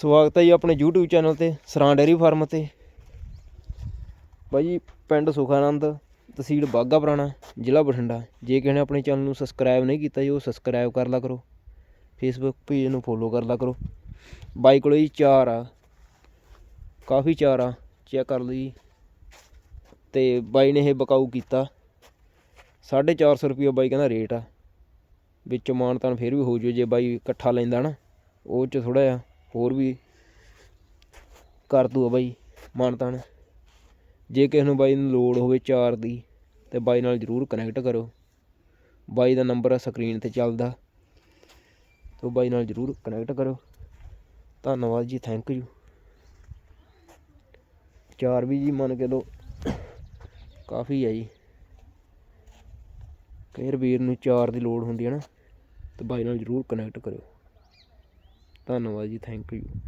ਸਵਾਗਤ ਹੈ ਜੀ ਆਪਣੇ YouTube ਚੈਨਲ ਤੇ, ਸਰਾਂ ਡੇਅਰੀ ਫਾਰਮ ਤੇ। ਬਾਈ ਪਿੰਡ ਸੁਖਾਨੰਦ, ਤਹਿਸੀਲ ਬਾਗਾ ਪੁਰਾਣਾ, ਜ਼ਿਲ੍ਹਾ ਬਠਿੰਡਾ। ਜੇ ਕਿਸੇ ਨੇ ਆਪਣੇ ਚੈਨਲ ਨੂੰ ਸਬਸਕ੍ਰਾਈਬ ਨਹੀਂ ਕੀਤਾ ਜੀ, ਉਹ ਸਬਸਕ੍ਰਾਈਬ ਕਰ ਲਾ ਕਰੋ। ਫੇਸਬੁੱਕ ਪੇਜ ਨੂੰ ਫੋਲੋ ਕਰ ਲਾ ਕਰੋ। ਬਾਈ ਕੋਲੇ ਜੀ ਚਾਰ ਆ। ਕਾਫੀ ਚਾਰ ਆ ਚੈੱਕ ਕਰ ਲਓ ਜੀ। ਤੇ ਬਾਈ ਨੇ ਇਹ ਬਕਾਊ ਕੀਤਾ। 450 ਰੁਪਏ ਬਾਈ ਕਹਿੰਦਾ ਰੇਟ ਆ। ਵਿੱਚ ਮਾਨਤਾਨ ਫਿਰ ਵੀ ਹੋ ਜੂ ਜੇ ਬਾਈ ਇਕੱਠਾ ਲੈਂਦਾ ਨਾ, ਉਹ ਚ ਥੋੜਾ ਜਿਹਾ ਹੋਰ ਵੀ ਕਰ ਦੂਗਾ ਬਾਈ ਮਾਨਤਾਨ ਜੇ ਕਿਸੇ ਨੂੰ ਬਾਈ ਨੂੰ ਲੋੜ ਹੋਵੇ ਚਾਰ ਦੀ, ਤੇ ਬਾਈ ਨਾਲ ਜਰੂਰ ਕਨੈਕਟ ਕਰੋ। ਬਾਈ ਦਾ ਨੰਬਰ ਸਕਰੀਨ ਤੇ ਚੱਲਦਾ। ਤੋ ਬਾਈ ਨਾਲ ਜਰੂਰ ਕਨੈਕਟ ਕਰੋ। ਧੰਨਵਾਦ ਜੀ ਥੈਂਕ ਯੂ ਚਾਰ ਵੀ ਜੀ ਮੰਨ ਕੇ ਲੋ ਕਾਫੀ ਹੈ ਜੀ। ਕਈ ਵੀਰ ਨੂੰ ਚਾਰ ਦੀ ਲੋੜ ਹੁੰਦੀ ਹੈ ਨਾ, ਤੇ ਬਾਈ ਨਾਲ ਜਰੂਰ ਕਨੈਕਟ ਕਰਿਓ ਧੰਨਵਾਦ ਜੀ ਥੈਂਕ ਯੂ